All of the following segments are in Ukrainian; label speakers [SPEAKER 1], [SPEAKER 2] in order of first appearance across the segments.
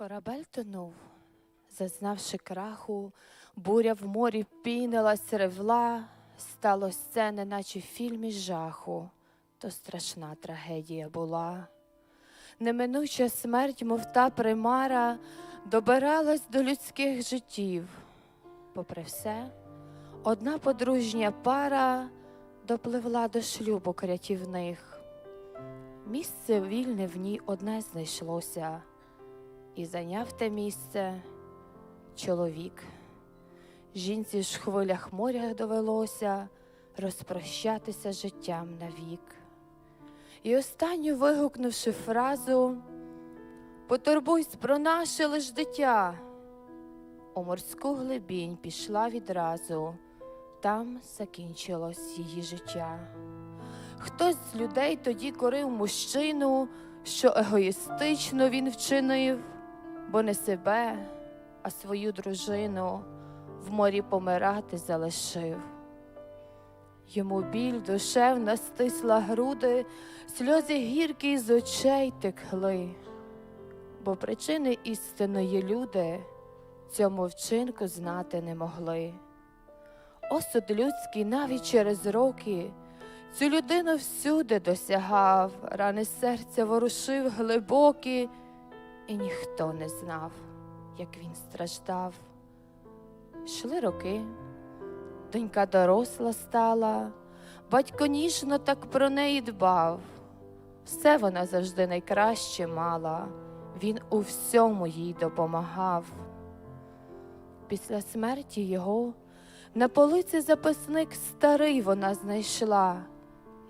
[SPEAKER 1] Корабель тонув, зазнавши краху, буря в морі пінилась, ревла, сталося це, неначе в фільмі жаху, то страшна трагедія була. Неминуча смерть, мов та примара, добиралась до людських життів. Попри все, одна подружня пара допливла до шлюбу рятівних. Місце вільне в ній одне знайшлося, і зайняв те місце чоловік. Жінці ж в хвилях моря довелося розпрощатися життям навік. І останню вигукнувши фразу Потурбуйсь про наше лиш дитя. У морську глибінь пішла відразу, там закінчилось її життя. Хтось з людей тоді корив мужчину, що егоїстично він вчинив, бо не себе, а свою дружину в морі помирати залишив. Йому біль душевна стисла груди, сльози гіркі з очей текли, бо причини істинної люди цьому вчинку знати не могли. Осуд людський навіть через роки цю людину всюди досягав, рани серця ворушив глибокі, і ніхто не знав, як він страждав. Йшли роки, донька доросла стала, батько ніжно так про неї дбав. Все вона завжди найкраще мала, він у всьому їй допомагав. Після смерті його на полиці записник старий вона знайшла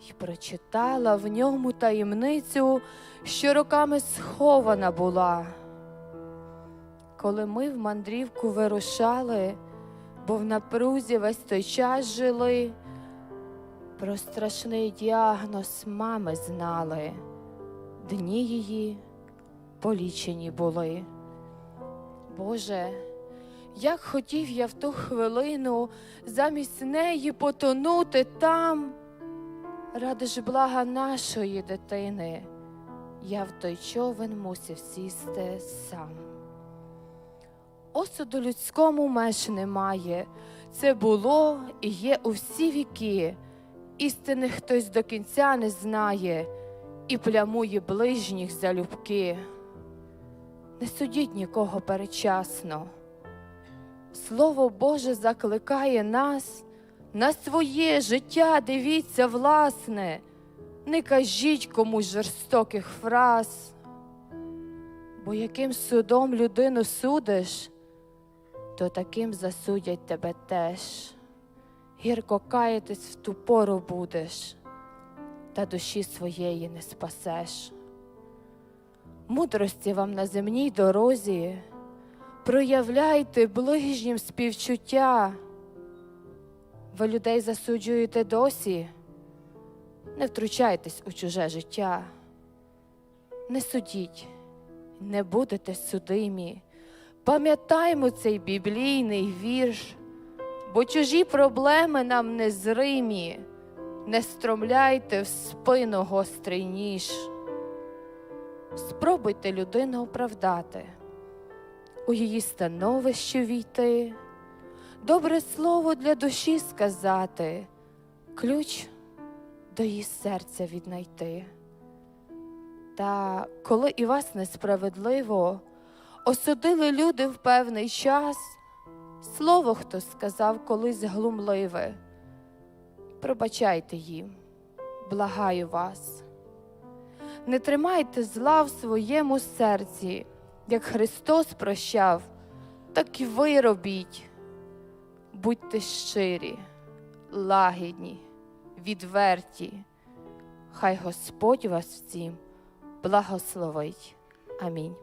[SPEAKER 1] і прочитала в ньому таємницю, що роками схована була. Коли ми в мандрівку вирушали, бо в напрузі весь той час жили, про страшний діагноз мами знали, дні її полічені були. Боже, як хотів я в ту хвилину замість неї потонути там, ради ж блага нашої дитини, я в той човен мусив сісти сам. Осуду людському меж немає, це було і є у всі віки. Істини хтось до кінця не знає і плямує ближніх залюбки. Не судіть нікого перечасно. Слово Боже закликає нас на своє життя дивіться, власне, не кажіть комусь жорстоких фраз, бо яким судом людину судиш, то таким засудять тебе теж. Гірко каятись в ту пору будеш, та душі своєї не спасеш. Мудрості вам на земній дорозі, проявляйте ближнім співчуття. Ви людей засуджуєте досі, не втручайтесь у чуже життя, не судіть, не будете судимі. Пам'ятаймо цей біблійний вірш, бо чужі проблеми нам незримі, не стромляйте в спину гострий ніж. Спробуйте людину оправдати, у її становище війти, добре слово для душі сказати, ключ до її серця віднайти. Та коли і вас несправедливо осудили люди в певний час, слово хто сказав колись глумливе, пробачайте їм, благаю вас. Не тримайте зла в своєму серці, як Христос прощав, так і ви робіть. Будьте щирі, лагідні, відверті. Хай Господь вас всім благословить. Амінь.